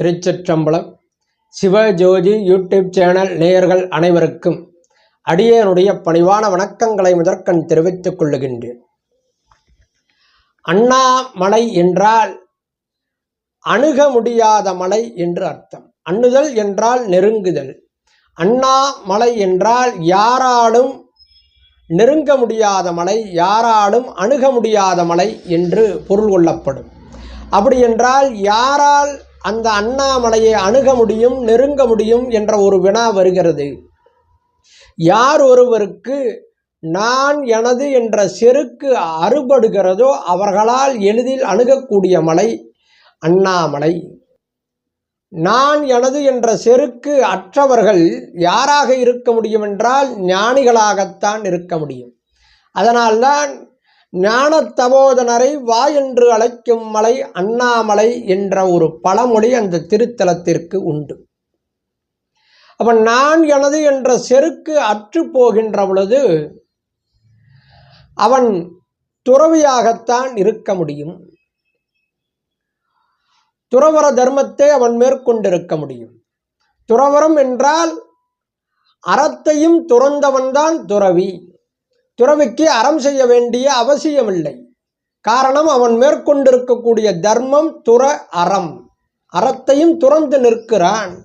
திருச்சிற்றம்பலம். Sivajothi YouTube channel நேயர்கள் அனைவருக்கும் அடியனுடைய பணிவான வணக்கங்களை முதற்கண் தெரிவித்துக் கொள்ளுகின்றேன். அண்ணாமலை என்றால் அணுக முடியாத மலை என்று அர்த்தம். அண்ணுதல் என்றால் நெருங்குதல். அண்ணாமலை என்றால் யாராலும் நெருங்க முடியாத மலை யாராலும் அணுக முடியாத மலை என்று பொருள் கொள்ளப்படும். அப்படி என்றால் யாரால் அந்த அண்ணாமலையை அணுக முடியும் நெருங்க முடியும் என்ற ஒரு வினா வருகிறது. யார் ஒருவருக்கு நான் எனது என்ற செருக்கு அறுபடுகிறதோ அவர்களால் எளிதில் அணுகக்கூடிய மலை அண்ணாமலை. நான் எனது என்ற செருக்கு அற்றவர்கள் யாராக இருக்க முடியும் என்றால் ஞானிகளாகத்தான் இருக்க முடியும். அதனால்தான் ஞான தபோதனரை வா என்று அழைக்கும் மலை அண்ணாமலை என்ற ஒரு பழமொழி அந்த திருத்தலத்திற்கு உண்டு. அப்ப நான் எனது என்ற செருக்கு அற்று போகின்ற பொழுது அவன் துறவியாகத்தான் இருக்க முடியும். துறவர தர்மத்தை அவன் மேற்கொண்டிருக்க முடியும். துறவரம் என்றால் அறத்தையும் துறந்தவன்தான் துறவி. துறவிக்கு அறம் செய்ய வேண்டிய அவசியமில்லை. காரணம் அவன் மேற்கொண்டிருக்கக்கூடிய தர்மம் துற அறம். அறத்தையும் துறந்து நிற்கிறான்.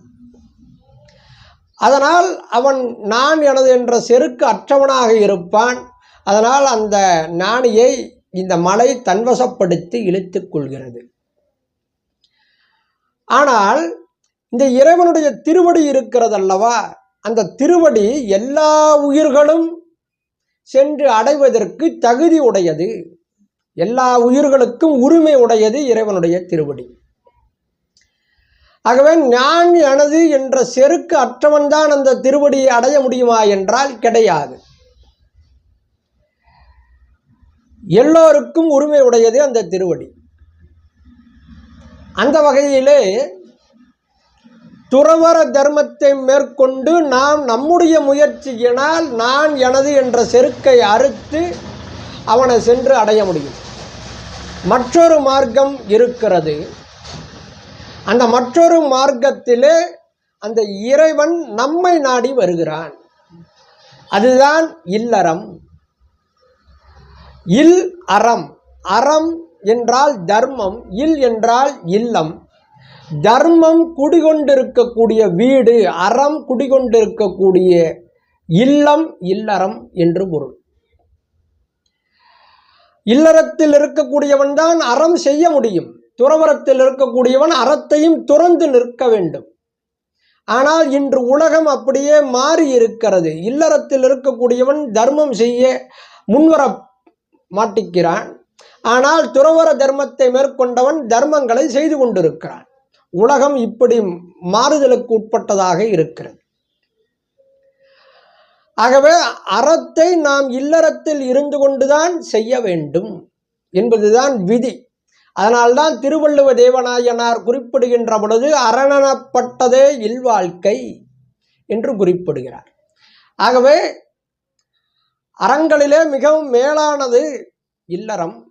அதனால் அவன் நான் எனது என்ற செருக்கு அற்றவனாக இருப்பான். அதனால் அந்த ஞானியை இந்த மலை தன்வசப்படுத்தி இழுத்து கொள்கிறது. ஆனால் இந்த இறைவனுடைய திருவடி இருக்கிறதல்லவா? அந்த திருவடி எல்லா உயிர்களும் சென்று அடைவதற்கு தகுதி உடையது. எல்லா உயிர்களுக்கும் உரிமை உடையது இறைவனுடைய திருவடி. ஆகவே நான் எனது என்ற செருக்கு அற்றவன்தான் அந்த திருவடியை அடைய முடியுமா என்றால் கிடையாது. எல்லோருக்கும் உரிமை உடையது அந்த திருவடி. அந்த வகையிலே துறவர தர்மத்தை மேற்கொண்டு நாம் நம்முடைய முயற்சியினால் நான் எனது என்ற செருக்கை அறுத்து அவனை சென்று அடைய முடியும். மற்றொரு மார்க்கம் இருக்கிறது. அந்த மற்றொரு மார்க்கத்திலே அந்த இறைவன் நம்மை நாடி வருகிறான். அதுதான் இல்லறம் இல் அறம். அறம் என்றால் தர்மம் இல் என்றால் இல்லம். தர்மம் குடிகொண்டிருக்கக்கூடிய வீடு அறம் குடிகொண்டிருக்கக்கூடிய இல்லம் இல்லறம் என்று பொருள். இல்லறத்தில் இருக்கக்கூடியவன் தான் அறம் செய்ய முடியும். துறவரத்தில் இருக்கக்கூடியவன் அறத்தையும் துறந்து நிற்க வேண்டும். ஆனால் இன்று உலகம் அப்படியே மாறி இருக்கிறது இல்லறத்தில் இருக்கக்கூடியவன் தர்மம் செய்ய முன்வர மாட்டிக்கிறான். ஆனால் துறவர தர்மத்தை மேற்கொண்டவன் தர்மங்களை செய்து கொண்டிருக்கிறான். உலகம் இப்படி மாறுதலுக்கு உட்பட்டதாக இருக்கிறது. ஆகவே அறத்தை நாம் இல்லறத்தில் இருந்து கொண்டுதான் செய்ய வேண்டும் என்பதுதான் விதி. அதனால்தான் திருவள்ளுவ தேவநாயனார் குறிப்பிடுகின்ற பொழுது அரணனப்பட்டதே இல்வாழ்க்கை என்று குறிப்பிடுகிறார். ஆகவே அறங்களிலே மிகவும் மேலானது இல்லறம்.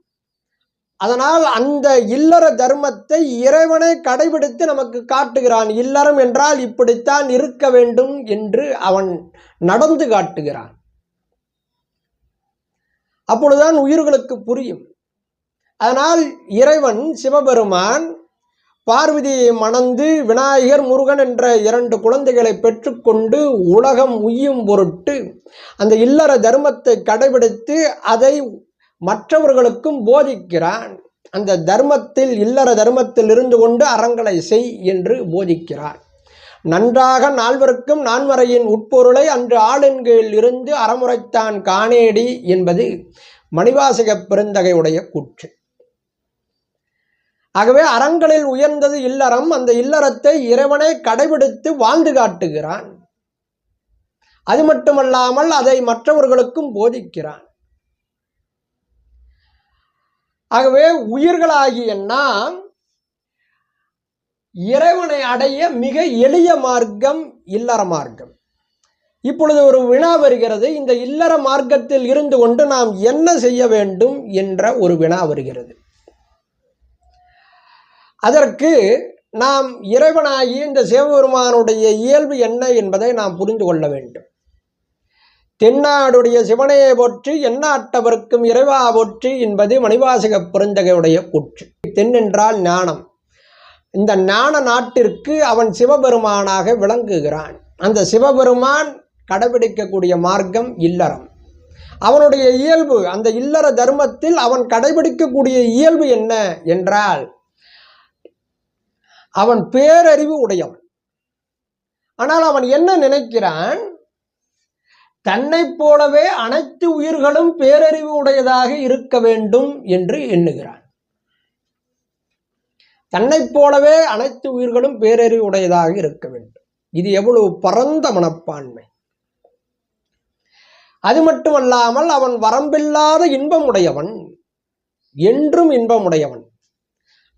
அதனால் அந்த இல்லற தர்மத்தை இறைவனை கடைபிடித்து நமக்கு காட்டுகிறான். இல்லறம் என்றால் இப்படித்தான் இருக்க வேண்டும் என்று அவன் நடந்து காட்டுகிறான். அப்பொழுதுதான் உயிர்களுக்கு புரியும். அதனால் இறைவன் சிவபெருமான் பார்வதியை மணந்து விநாயகர் முருகன் என்ற இரண்டு குழந்தைகளை பெற்றுக்கொண்டு உலகம் உய்யும் பொருட்டு அந்த இல்லற தர்மத்தை கடைபிடித்து அதை மற்றவர்களுக்கும் போதிக்கிறான். அந்த தர்மத்தில் இல்லற தர்மத்தில் இருந்து கொண்டு அறங்களை செய் என்று போதிக்கிறான் நன்றாக நால்வருக்கும் நான்மறையின் உட்பொருளை அன்று ஆளுன்கையில் இருந்து அறமுறைத்தான் காணேடி என்பது மணிவாசக பெருந்தகையுடைய கூற்று. ஆகவே அறங்களில் உயர்ந்தது இல்லறம் அந்த இல்லறத்தை இறைவனை கடைபிடித்து வாழ்ந்து காட்டுகிறான். அது மட்டுமல்லாமல் அதை மற்றவர்களுக்கும் போதிக்கிறான். ஆகவே உயிர்களாகிய நாம் இறைவனை அடைய மிக எளிய மார்க்கம் இல்லற மார்க்கம். இப்பொழுது ஒரு வினா வருகிறது. இந்த இல்லற மார்க்கத்தில் இருந்து கொண்டு நாம் என்ன செய்ய வேண்டும் என்ற ஒரு வினா வருகிறது. அதற்கு நாம் இறைவனாகி இந்த சிவபெருமானுடைய இயல்பு என்ன என்பதை நாம் புரிந்து கொள்ள வேண்டும். தென்னாடுடைய சிவனையை போற்றி எண்ணாட்டவர்க்கும் இறைவா போற்றி என்பது மணிவாசக புரந்தகையுடைய கூற்று. தென் என்றால் ஞானம். இந்த ஞான நாட்டிற்கு அவன் சிவபெருமானாக விளங்குகிறான். அந்த சிவபெருமான் கடைபிடிக்கக்கூடிய மார்க்கம் இல்லறம். அவனுடைய இயல்பு அந்த இல்லற தர்மத்தில் அவன் கடைபிடிக்கக்கூடிய இயல்பு என்ன என்றால் அவன் பேரறிவு உடையவன். ஆனால் அவன் என்ன நினைக்கிறான்? தன்னை போலவே அனைத்து உயிர்களும் பேரறிவு உடையதாக இருக்க வேண்டும் என்று எண்ணுகிறான் தன்னை போலவே அனைத்து உயிர்களும் பேரறிவு உடையதாக இருக்க வேண்டும். இது எவ்வளவு பரந்த மனப்பான்மை. அது மட்டுமல்லாமல் அவன் வரம்பில்லாத இன்பம் உடையவன் என்றும் இன்பம் உடையவன்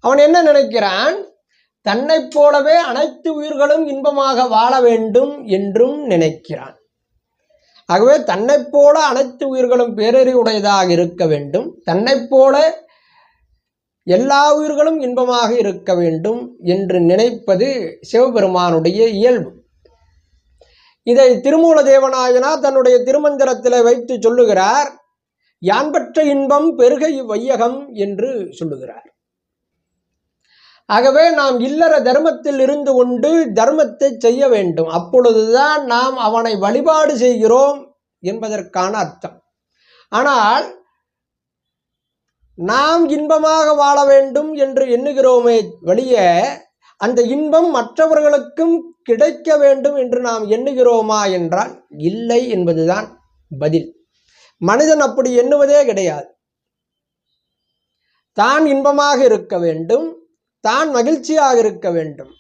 அவன் என்ன நினைக்கிறான்? தன்னை போலவே அனைத்து உயிர்களும் இன்பமாக வாழ வேண்டும் என்றும் நினைக்கிறான். ஆகவே தன்னைப் போல அனைத்து உயிர்களும் பேரறிவுடையதாக இருக்க வேண்டும். தன்னைப் போல எல்லா உயிர்களும் இன்பமாக இருக்க வேண்டும் என்று நினைப்பது சிவபெருமானுடைய இயல்பு. இதை திருமூல தேவநாயனா தன்னுடைய திருமந்திரத்தில் வைத்து சொல்லுகிறார். யான்பற்ற இன்பம் பெருகை வையகம் என்று சொல்லுகிறார். ஆகவே நாம் இல்லற தர்மத்தில் இருந்து கொண்டு தர்மத்தை செய்ய வேண்டும். அப்பொழுதுதான் நாம் அவனை வழிபாடு செய்கிறோம் என்பதற்கான அர்த்தம். ஆனால் நாம் இன்பமாக வாழ வேண்டும் என்று எண்ணுகிறோமே வழிய அந்த இன்பம் மற்றவர்களுக்கும் கிடைக்க வேண்டும் என்று நாம் எண்ணுகிறோமா என்றால் இல்லை என்பதுதான் பதில். மனிதன் அப்படி எண்ணுவதே கிடையாது. தான் இன்பமாக இருக்க வேண்டும் தான் மகிழ்ச்சியாக இருக்க வேண்டும்.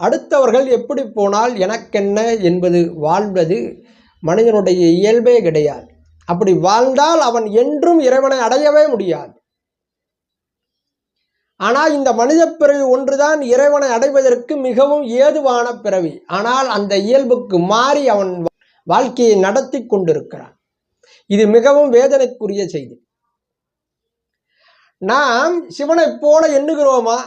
அடுத்தவர்கள் எப்படி போனால் எனக்கென்ன என்பது வாழ்வது மனிதனுடைய இயல்பே கிடையாது. அப்படி வாழ்ந்தால் அவன் என்றும் இறைவனை அடையவே முடியாது. ஆனால் இந்த மனித பிறவி ஒன்றுதான் இறைவனை அடைவதற்கு மிகவும் ஏதுவான பிறவி. ஆனால் அந்த இயல்புக்கு மாறி அவன் வாழ்க்கையை நடத்தி கொண்டிருக்கிறான். இது மிகவும் வேதனைக்குரிய செய்தி. நாம் சிவனைப் போல எண்ணுகிறோமா?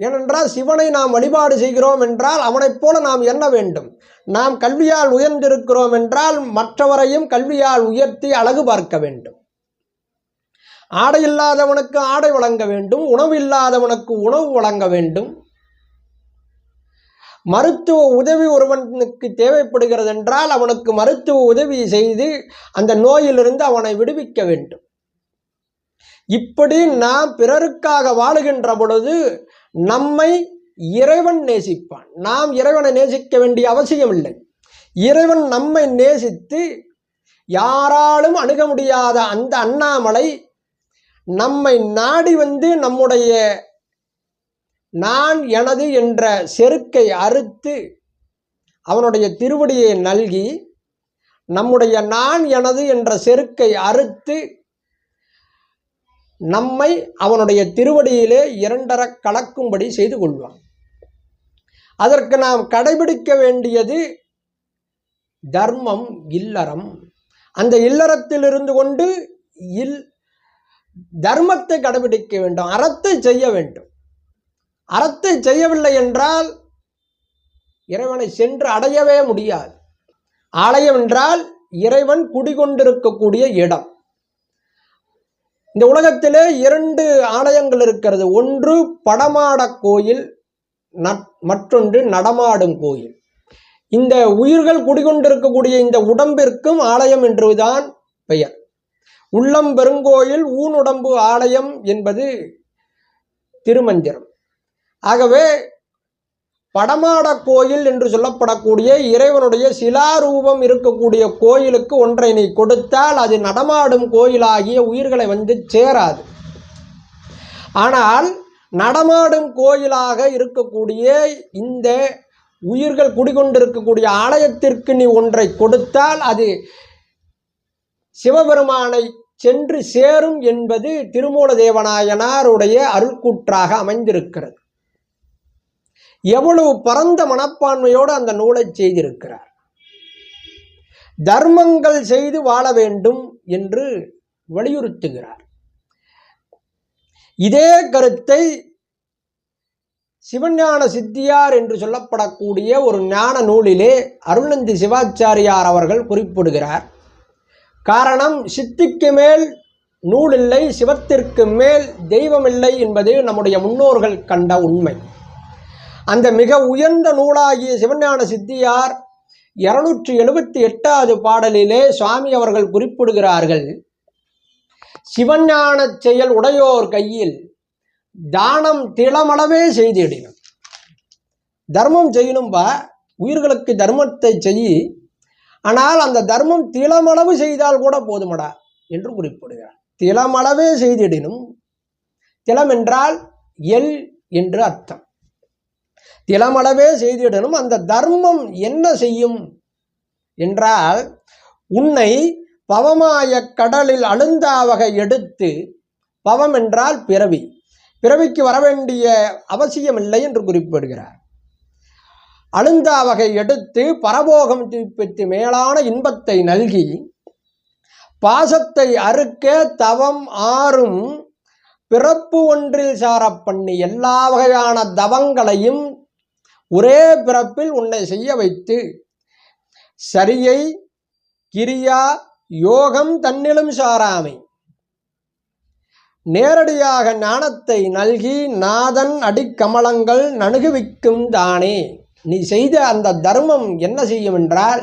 ஏனென்றால் சிவனை நாம் வழிபாடு செய்கிறோம் என்றால் அவனைப் போல நாம் எண்ண வேண்டும். நாம் கல்வியால் உயர்ந்திருக்கிறோம் என்றால் மற்றவரையும் கல்வியால் உயர்த்தி அழகு பார்க்க வேண்டும். ஆடை இல்லாதவனுக்கு ஆடை வழங்க வேண்டும். உணவு இல்லாதவனுக்கு உணவு வழங்க வேண்டும். மருத்துவ உதவி ஒருவனுக்கு தேவைப்படுகிறது என்றால் அவனுக்கு மருத்துவ உதவி செய்து அந்த நோயிலிருந்து அவனை விடுவிக்க வேண்டும். இப்படி நாம் பிறருக்காக வாழுகின்ற பொழுது நம்மை இறைவன் நேசிப்பான். நாம் இறைவனை நேசிக்க வேண்டிய அவசியம் இல்லை இறைவன் நம்மை நேசித்து யாராலும் அணுக முடியாத அந்த அண்ணாமலை நம்மை நாடி வந்து நம்முடைய நான் எனது என்ற செருக்கை அறுத்து அவனுடைய திருவடியை நல்கி நம்முடைய நான் எனது என்ற செருக்கை அறுத்து நம்மை அவனுடைய திருவடியிலே இரண்டர கலக்கும்படி செய்து கொள்வான். அதற்கு நாம் கடைபிடிக்க வேண்டியது தர்மம் இல்லறம். அந்த இல்லறத்தில் இருந்து கொண்டு இல் தர்மத்தை கடைபிடிக்க வேண்டும் அறத்தை செய்ய வேண்டும். அறத்தை செய்யவில்லை என்றால் இறைவனை சென்று அடையவே முடியாது. ஆலயம் என்றால் இறைவன் குடிகொண்டிருக்கக்கூடிய இடம். இந்த உலகத்திலே இரண்டு ஆலயங்கள் இருக்கிறது. ஒன்று படமாட கோயில் மற்றொன்று நடமாடும் கோயில். இந்த உயிர்கள் குடிகொண்டிருக்கக்கூடிய இந்த உடம்பிற்கும் ஆலயம் என்றுதான் பெயர். உள்ளம் பெருங்கோயில் ஊனுடம்பு ஆலயம் என்பது திருமந்திரம். ஆகவே படமாட கோயில் என்று சொல்லப்படக்கூடிய இறைவனுடைய சிலாரூபம் இருக்கக்கூடிய கோயிலுக்கு ஒன்றை நீ கொடுத்தால் அது நடமாடும் கோயிலாகிய உயிர்களை வந்து சேராது. ஆனால் நடமாடும் கோயிலாக இருக்கக்கூடிய இந்த உயிர்கள் குடிகொண்டிருக்கக்கூடிய ஆலயத்திற்கு நீ ஒன்றை கொடுத்தால் அது சிவபெருமானை சென்று சேரும் என்பது திருமூல தேவநாயனாருடைய அருள்கூற்றாக அமைந்திருக்கிறது. எவ்வளவு பரந்த மனப்பான்மையோடு அந்த நூலை செய்திருக்கிறார். தர்மங்கள் செய்து வாழ வேண்டும் என்று வலியுறுத்துகிறார். இதே கருத்தை சிவஞான சித்தியார் என்று சொல்லப்படக்கூடிய ஒரு ஞான நூலிலே அருள்நந்தி சிவாச்சாரியார் அவர்கள் குறிப்பிடுகிறார். காரணம் சித்திக்கு மேல் நூலில்லை சிவத்திற்கு மேல் தெய்வமில்லை என்பது நம்முடைய முன்னோர்கள் கண்ட உண்மை. அந்த மிக உயர்ந்த நூலாகிய சிவஞான சித்தியார் இருநூற்றி எழுபத்தி எட்டாவது பாடலிலே சுவாமி அவர்கள் குறிப்பிடுகிறார்கள் சிவஞான செயல் உடையோர் கையில் தானம் திளமளவே செய்திடணும் தர்மம் செய்யணும்பா உயிர்களுக்கு தர்மத்தை செய் ஆனால் அந்த தர்மம் திளமளவு செய்தால் கூட போதுமடா என்று குறிப்பிடுகிறார். திளமளவே செய்திடணும் திளம் என்றால் எல் என்று அர்த்தம். திலமளவே செய்திடணும். அந்த தர்மம் என்ன செய்யும்? என்றால் உன்னை பவமாய கடலில் அழுந்தாவகை எடுத்து பவம் என்றால் பிறவி. பிறவிக்கு வரவேண்டிய அவசியமில்லை என்று குறிப்பிடுகிறார். அழுந்தாவகை எடுத்து பரபோகம் திருப்பித்து மேலான இன்பத்தை நல்கி பாசத்தை அறுக்க தவம் ஆறும் பிறப்பு ஒன்றில் சாரப் பண்ணி எல்லா வகையான தவங்களையும் ஒரே பிறப்பில் உன்னை செய்ய வைத்து சரியை கிரியா யோகம் தன்னிலும் சாராமை. நேரடியாக ஞானத்தை நல்கி நாதன் அடிக்கமலங்கள் நணுகுவிக்கும் தானே. நீ செய்த அந்த தர்மம் என்ன செய்யும் என்றால்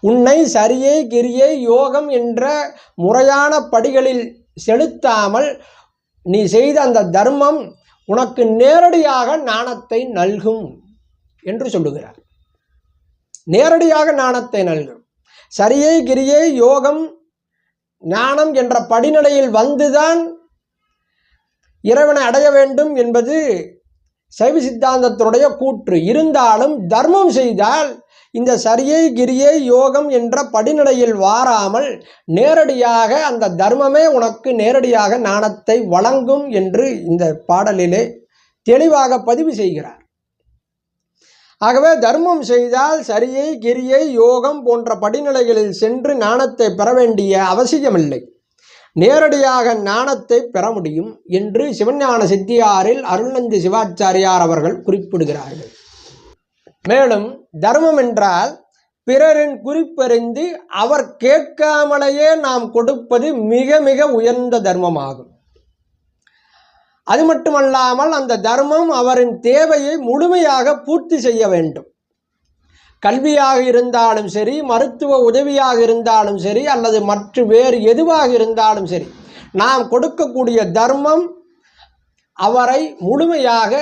உன்னை சரியை கிரியை யோகம் என்ற முறையான படிகளில் செலுத்தாமல் நீ செய்த அந்த தர்மம் உனக்கு நேரடியாக ஞானத்தை நல்கும். என்று சொல்லுகிறார். நேரடியாக ஞானத்தை நல்கும். சரியை கிரியை யோகம் ஞானம் என்ற படிநிலையில் வந்துதான் இறைவனை அடைய வேண்டும் என்பது சைவ சித்தாந்தத்தினுடைய கூற்று. இருந்தாலும் தர்மம் செய்தால் இந்த சரியை கிரியை யோகம் என்ற படிநிலையில் வாராமல் நேரடியாக அந்த தர்மமே உனக்கு நேரடியாக ஞானத்தை வழங்கும் என்று இந்த பாடலிலே தெளிவாக பதிவு செய்கிறார். ஆகவே தர்மம் செய்தால் சரியை கிரியை யோகம் போன்ற படிநிலைகளில் சென்று நாணத்தை பெற வேண்டிய அவசியமில்லை. நேரடியாக நாணத்தை பெற முடியும் என்று சிவஞான சித்தியாரில் அருள்நந்தி சிவாச்சாரியார் அவர்கள் குறிப்பிடுகிறார்கள். மேலும் தர்மம் என்றால் பிறரின் குறிப்பறிந்து அவர் கேட்காமலேயே நாம் கொடுப்பது மிக மிக உயர்ந்த தர்மமாகும். அது மட்டுமல்லாமல் அந்த தர்மம் அவரின் தேவையை முழுமையாக பூர்த்தி செய்ய வேண்டும். கல்வியாக இருந்தாலும் சரி மருத்துவ உதவியாக இருந்தாலும் சரி அல்லது மற்ற வேறு எதுவாக இருந்தாலும் சரி நாம் கொடுக்கக்கூடிய தர்மம் அவரை முழுமையாக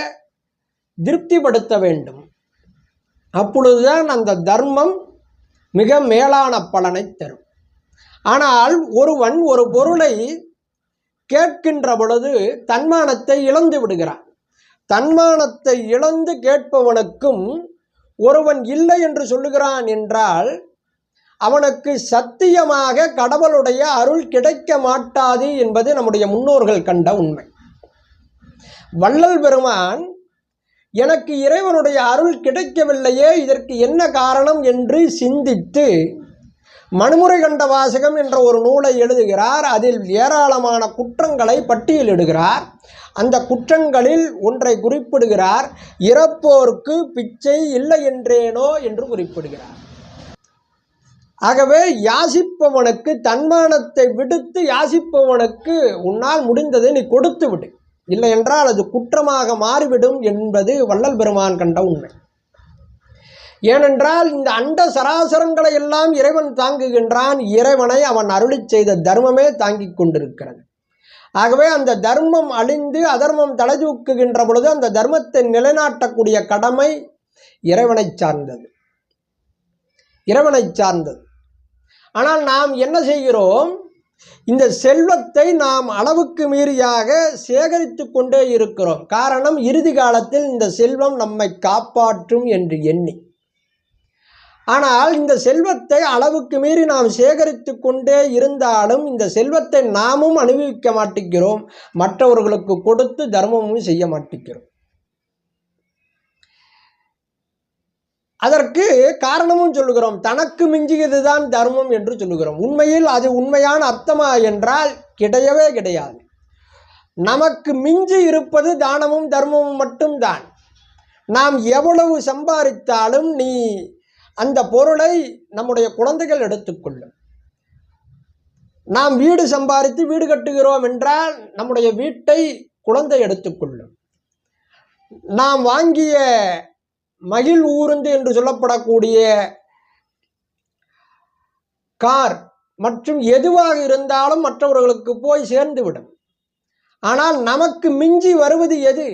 திருப்திப்படுத்த வேண்டும். அப்பொழுதுதான் அந்த தர்மம் மிக மேலான பலனை தரும். ஆனால் ஒருவன் ஒரு பொருளை கேட்கின்ற பொழுது தன்மானத்தை இழந்து விடுகிறான் தன்மானத்தை இழந்து கேட்பவனுக்கும் ஒருவன் இல்லை என்று சொல்லுகிறான் என்றால் அவனுக்கு சத்தியமாக கடவுளுடைய அருள் கிடைக்க மாட்டாது என்பது நம்முடைய முன்னோர்கள் கண்ட உண்மை. வள்ளல் பெருமான் எனக்கு இறைவனுடைய அருள் கிடைக்கவில்லையே இதற்கு என்ன காரணம்? என்று சிந்தித்து மனுமுறை கண்ட வாசகம் என்ற ஒரு நூலை எழுதுகிறார். அதில் ஏராளமான குற்றங்களை பட்டியலிடுகிறார் அந்த குற்றங்களில் ஒன்றை குறிப்பிடுகிறார். இறப்போர்க்கு பிச்சை இல்லை என்றேனோ என்று குறிப்பிடுகிறார். ஆகவே யாசிப்பவனுக்கு தன்மானத்தை விடுத்து யாசிப்பவனுக்கு உன்னால் முடிந்ததை நீ கொடுத்து விடு. இல்லை என்றால் அது குற்றமாக மாறிவிடும் என்பது வள்ளல் பெருமான் கண்ட உண்மை. ஏனென்றால் இந்த அண்ட சராசரங்களை எல்லாம் இறைவன் தாங்குகின்றான். இறைவனை அவன் அருளி செய்த தர்மமே தாங்கிக் கொண்டிருக்கிறது. ஆகவே அந்த தர்மம் அழிந்து அதர்மம் தலைதூக்குகின்ற பொழுது அந்த தர்மத்தை நிலைநாட்டக்கூடிய கடமை இறைவனை சார்ந்தது. இறைவனை சார்ந்தது. ஆனால் நாம் என்ன செய்கிறோம்? இந்த செல்வத்தை நாம் அளவுக்கு மீறியாக சேகரித்து கொண்டே இருக்கிறோம். காரணம் இறுதி காலத்தில் இந்த செல்வம் நம்மை காப்பாற்றும் என்று எண்ணி. ஆனால் இந்த செல்வத்தை அளவுக்கு மீறி நாம் சேகரித்து கொண்டே இருந்தாலும் இந்த செல்வத்தை நாமும் அனுபவிக்க மாட்டேங்கிறோம். மற்றவர்களுக்கு கொடுத்து தர்மமும் செய்ய மாட்டேங்கிறோம். அதற்கு காரணமும் சொல்லுகிறோம். தனக்கு மிஞ்சியதுதான் தர்மம் என்று சொல்லுகிறோம். உண்மையில் அது உண்மையான அர்த்தமா என்றால் கிடையவே கிடையாது. நமக்கு மிஞ்சி இருப்பது தானமும் தர்மமும் மட்டும்தான். நாம் எவ்வளவு சம்பாதித்தாலும் நீ அந்த பொருளை நம்முடைய குழந்தைகள் எடுத்துக்கொள்ளும். நாம் வீடு சம்பாதித்து வீடு கட்டுகிறோம் என்றால் நம்முடைய வீட்டை குழந்தை எடுத்துக்கொள்ளும். நாம் வாங்கிய மகிழ் ஊருந்து என்று சொல்லப்படக்கூடிய கார் மற்றும் எதுவாக இருந்தாலும் மற்றவர்களுக்கு போய் சேர்ந்துவிடும். ஆனால் நமக்கு மிஞ்சி வருவது எது?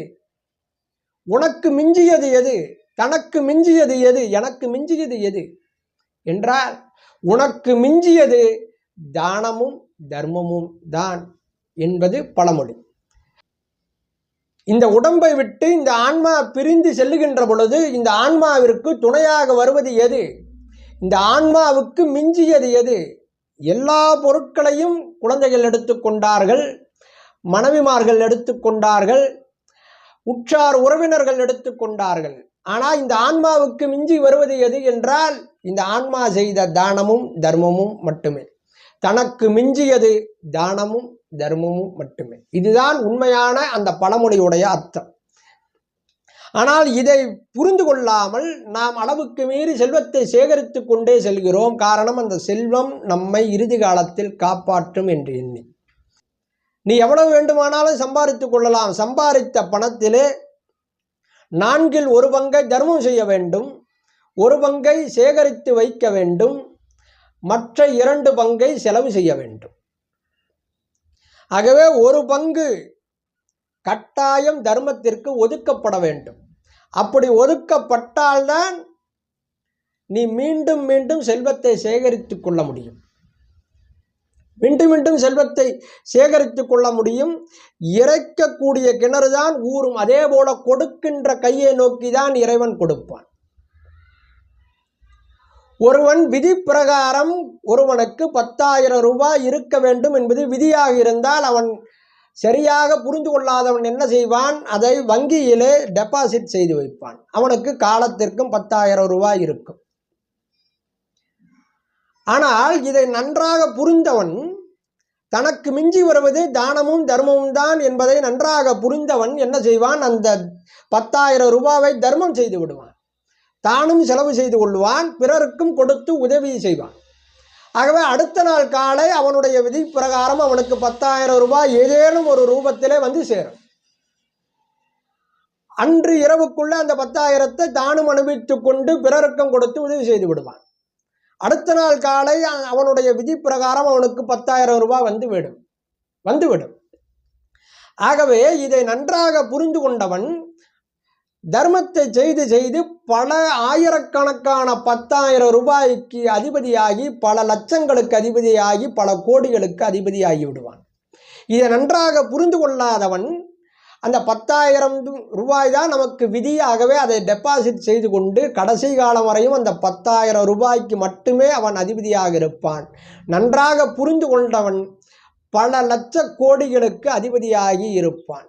உனக்கு மிஞ்சியது எது? தனக்கு மிஞ்சியது எது? எனக்கு மிஞ்சியது எது? என்றால் உனக்கு மிஞ்சியது தானமும் தர்மமும் தான் என்பது பழமொழி. இந்த உடம்பை விட்டு இந்த ஆன்மா பிரிந்து செல்லுகின்ற பொழுது இந்த ஆன்மாவிற்கு துணையாக வருவது எது? இந்த ஆன்மாவுக்கு மிஞ்சியது எது? எல்லா பொருட்களையும் குழந்தைகள் எடுத்துக்கொண்டார்கள் மனைவிமார்கள் எடுத்துக்கொண்டார்கள் உற்றார் உறவினர்கள் எடுத்துக்கொண்டார்கள் ஆனால் இந்த ஆன்மாவுக்கு மிஞ்சி வருவது எது என்றால் இந்த ஆன்மா செய்த தானமும் தர்மமும் மட்டுமே. தனக்கு மிஞ்சியது தானமும் தர்மமும் மட்டுமே. இதுதான் உண்மையான அந்த பழமொழியுடைய அர்த்தம். ஆனால் இதை புரிந்து கொள்ளாமல் நாம் அளவுக்கு மீறி செல்வத்தை சேகரித்து கொண்டே செல்கிறோம். காரணம் அந்த செல்வம் நம்மை இறுதி காலத்தில் காப்பாற்றும் என்று எண்ணி. நீ எவ்வளவு வேண்டுமானாலும் சம்பாதித்து கொள்ளலாம். சம்பாதித்த பணத்திலே நான்கில் ஒரு பங்கை தர்மம் செய்ய வேண்டும் ஒரு பங்கை சேகரித்து வைக்க வேண்டும் மற்ற இரண்டு பங்கை செலவு செய்ய வேண்டும். ஆகவே ஒரு பங்கு கட்டாயம் தர்மத்திற்கு ஒதுக்கப்பட வேண்டும். அப்படி ஒதுக்கப்பட்டால்தான் நீ மீண்டும் மீண்டும் செல்வத்தை சேகரித்துக் கொள்ள முடியும். மீண்டும் மீண்டும் செல்வத்தை சேகரித்துக் கொள்ள முடியும். இறைக்கக்கூடிய கிணறு தான் ஊறும் அதே போல கொடுக்கின்ற கையை நோக்கி தான் இறைவன் கொடுப்பான். ஒருவன் விதி பிரகாரம் ஒருவனுக்கு பத்தாயிரம் ரூபாய் இருக்க வேண்டும் என்பது விதியாக இருந்தால் அவன் சரியாக புரிந்து கொள்ளாதவன் என்ன செய்வான்? அதை வங்கியிலே டெபாசிட் செய்து வைப்பான். அவனுக்கு காலத்திற்கும் பத்தாயிரம் ரூபாய் இருக்கும். ஆனால் இதை நன்றாக புரிந்தவன் தனக்கு மிஞ்சி வருவது தானமும் தர்மமும் தான் என்பதை நன்றாக புரிந்தவன் என்ன செய்வான்? அந்த பத்தாயிரம் ரூபாவை தர்மம் செய்து விடுவான். தானும் செலவு செய்து கொள்வான் பிறருக்கும் கொடுத்து உதவி செய்வான். ஆகவே அடுத்த நாள் காலை அவனுடைய விதி பிரகாரம் அவனுக்கு பத்தாயிரம் ரூபாய் ஏதேனும் ஒரு ரூபத்திலே வந்து சேரும். அன்று இரவுக்குள்ள அந்த பத்தாயிரத்தை தானும் அனுபவித்து கொண்டு பிறருக்கும் கொடுத்து உதவி செய்து விடுவான். அடுத்த நாள் காலை அவனுடைய விதி பிரகாரம் அவனுக்கு பத்தாயிரம் ரூபாய் வந்துவிடும். வந்துவிடும். ஆகவே இதை நன்றாக புரிந்து கொண்டவன் தர்மத்தை செய்து செய்து பல ஆயிரக்கணக்கான பத்தாயிரம் ரூபாய்க்கு அதிபதியாகி பல லட்சங்களுக்கு அதிபதியாகி பல கோடிகளுக்கு அதிபதியாகி விடுவான். இதை நன்றாக புரிந்து கொள்ளாதவன் அந்த பத்தாயிரம் ரூபாய் தான் நமக்கு விதியாகவே அதை டெபாசிட் செய்து கொண்டு கடைசி காலம் வரையும் அந்த பத்தாயிரம் ரூபாய்க்கு மட்டுமே அவன் அதிபதியாக இருப்பான். நன்றாக புரிந்து கொண்டவன் பல லட்ச கோடிகளுக்கு அதிபதியாகி இருப்பான்.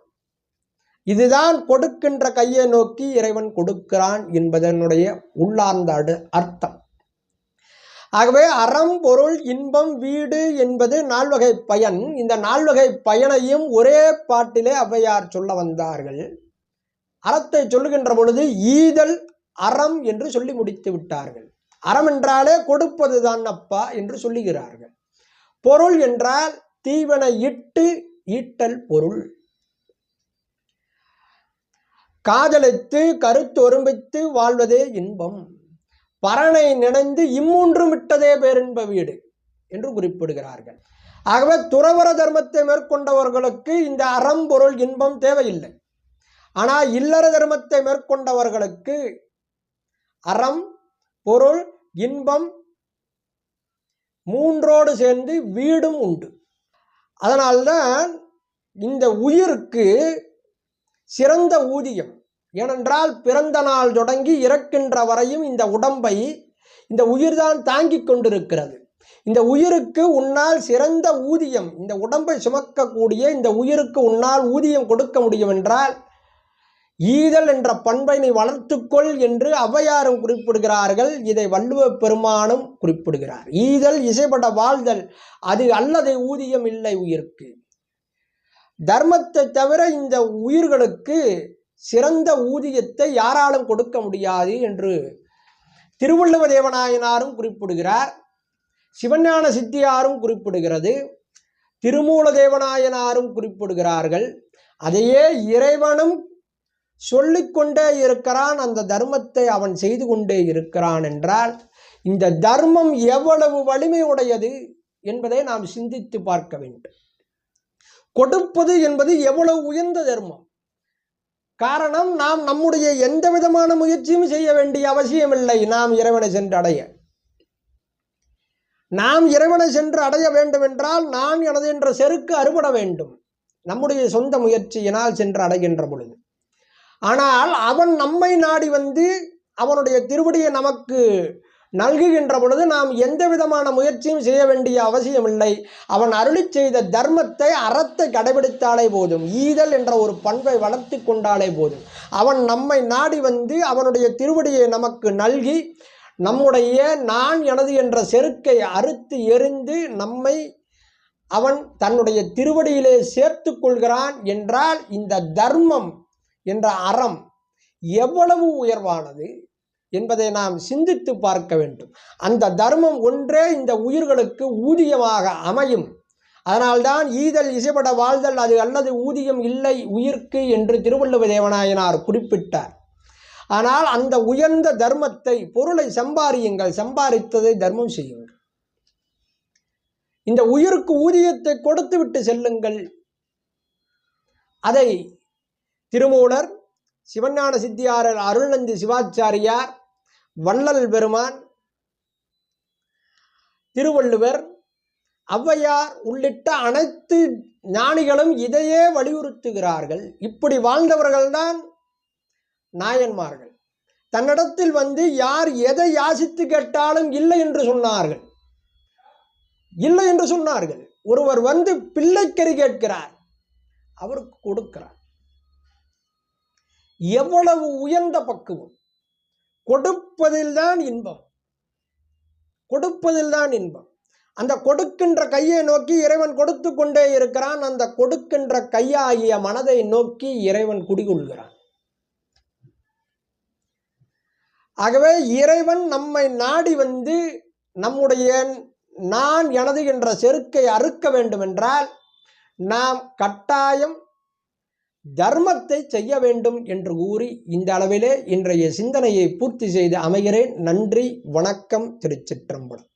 இதுதான் கொடுக்கின்ற கையை நோக்கி இறைவன் கொடுக்கிறான் என்பதனுடைய உள்ளார்ந்த அர்த்தம். ஆகவே அறம் பொருள் இன்பம் வீடு என்பது நால்வகை பயன். இந்த நால்வகை பயனையும் ஒரே பாட்டிலே ஔவையார் சொல்ல வந்தார்கள். அறத்தை சொல்லுகின்ற பொழுது ஈதல் அறம் என்று சொல்லி முடித்து விட்டார்கள். அறம் என்றாலே கொடுப்பதுதான் அப்பா என்று சொல்லுகிறார்கள். பொருள் என்றால் தீவனை இட்டு ஈட்டல் பொருள். காதலித்து கருத்து ஒருமித்து வாழ்வதே இன்பம். பரனை நினைந்து இம்மூன்றும் விட்டதே பேரின்ப வீடு என்று குறிப்பிடுகிறார்கள். ஆகவே துறவர தர்மத்தை மேற்கொண்டவர்களுக்கு இந்த அறம் பொருள் இன்பம் தேவையில்லை. ஆனால் இல்லற தர்மத்தை மேற்கொண்டவர்களுக்கு அறம் பொருள் இன்பம் மூன்றோடு சேர்ந்து வீடும் உண்டு. அதனால்தான் இந்த உயிருக்கு சிறந்த ஊதியம் ஏனென்றால் பிறந்த நாள் தொடங்கி இறக்கின்ற வரையும் இந்த உடம்பை இந்த உயிர்தான் தாங்கிக் கொண்டிருக்கிறது. இந்த உயிருக்கு உன்னால் சிறந்த ஊதியம் இந்த உடம்பை சுமக்கக்கூடிய இந்த உயிருக்கு உன்னால் ஊதியம் கொடுக்க முடியும் என்றால் ஈதல் என்ற பண்பை நீ வளர்த்துக்கொள் என்று அவ்வையாரும் குறிப்பிடுகிறார்கள். இதை வள்ளுவ பெருமானும் குறிப்பிடுகிறார். ஈதல் இசைப்பட வாழ்தல் அது அல்லது ஊதியம் இல்லை உயிருக்கு. தர்மத்தை தவிர இந்த உயிர்களுக்கு சிறந்த ஊதியத்தை யாராலும் கொடுக்க முடியாது என்று திருவள்ளுவ தேவநாயனாரும் குறிப்பிடுகிறார். சிவஞான சித்தியாரும் குறிப்பிடுகிறது. திருமூல தேவநாயனாரும் குறிப்பிடுகிறார்கள். அதையே இறைவனும் சொல்லிக்கொண்டே இருக்கிறான். அந்த தர்மத்தை அவன் செய்து கொண்டே இருக்கிறான் என்றால் இந்த தர்மம் எவ்வளவு வலிமையுடையது என்பதை நாம் சிந்தித்து பார்க்க வேண்டும். கொடுப்பது என்பது எவ்வளவு உயர்ந்த தர்மம். காரணம் நாம் நம்முடைய எந்த விதமான முயற்சியும் செய்ய வேண்டிய அவசியமில்லை. நாம் இறைவனை சென்று அடைய நாம் இறைவனை சென்று அடைய வேண்டுமென்றால் நான் எனது என்ற செருக்கு அறுபட வேண்டும். நம்முடைய சொந்த முயற்சியினால் சென்று அடைகின்ற பொழுது. ஆனால் அவன் நம்மை நாடி வந்து அவனுடைய திருவடியை நமக்கு நல்குகின்ற பொழுது நாம் எந்த விதமான முயற்சியும் செய்ய வேண்டிய அவசியமில்லை. அவன் அருளி செய்த தர்மத்தை அறத்தை கடைபிடித்தாலே போதும். ஈதல் என்ற ஒரு பண்பை வளர்த்து கொண்டாலே போதும். அவன் நம்மை நாடி வந்து அவனுடைய திருவடியை நமக்கு நல்கி நம்முடைய நான் எனது என்ற செருக்கை அறுத்து எறிந்து நம்மை அவன் தன்னுடைய திருவடியிலே சேர்த்து கொள்கிறான் என்றால் இந்த தர்மம் என்ற அறம் எவ்வளவு உயர்வானது? என்பதை நாம் சிந்தித்து பார்க்க வேண்டும். அந்த தர்மம் ஒன்றே இந்த உயிர்களுக்கு ஊதியமாக அமையும். அதனால்தான் ஈதல் இசைப்பட வாழ்தல் அது அல்லது ஊதியம் இல்லை உயிர்க்கு என்று திருவள்ளுவ தேவநாயனார் குறிப்பிட்டார். ஆனால் அந்த உயர்ந்த தர்மத்தை பொருளை சம்பாரியுங்கள் சம்பாதித்ததை தர்மம் செய்யுங்கள். இந்த உயிருக்கு ஊதியத்தை கொடுத்துவிட்டு செல்லுங்கள். அதை திருமூலர் சிவஞான சித்தியாரர் அருள்நந்தி சிவாச்சாரியார் வள்ளல் பெருமான் திருவள்ளுவர் ஔவையார் உள்ளிட்ட அனைத்து ஞானிகளும் இதையே வலியுறுத்துகிறார்கள். இப்படி வாழ்ந்தவர்கள்தான் நாயன்மார்கள். தன்னிடத்தில் வந்து யார் எதை யாசித்து கேட்டாலும் இல்லை என்று சொன்னார்கள். இல்லை என்று சொன்னார்கள். ஒருவர் வந்து பிள்ளைக்கறி கேட்கிறார். அவருக்கு கொடுக்கிறார். எவ்வளவு உயர்ந்த பக்குவம்? கொடுப்பதில்தான் இன்பம். கொடுப்பதில்தான் இன்பம். அந்த கொடுக்கின்ற கையை நோக்கி இறைவன் கொடுத்து கொண்டே இருக்கிறான். அந்த கொடுக்கின்ற கையாகிய மனதை நோக்கி இறைவன் குடிகொள்கிறான். ஆகவே இறைவன் நம்மை நாடி வந்து நம்முடைய நான் எனது என்ற செருக்கை அறுக்க வேண்டுமென்றால் நாம் கட்டாயம் தர்மத்தை செய்ய வேண்டும் என்று கூறி இந்த அளவிலே இன்றைய சிந்தனையை பூர்த்தி செய்து அமைகிறேன். நன்றி வணக்கம் திருச்சிற்றம்பலம்.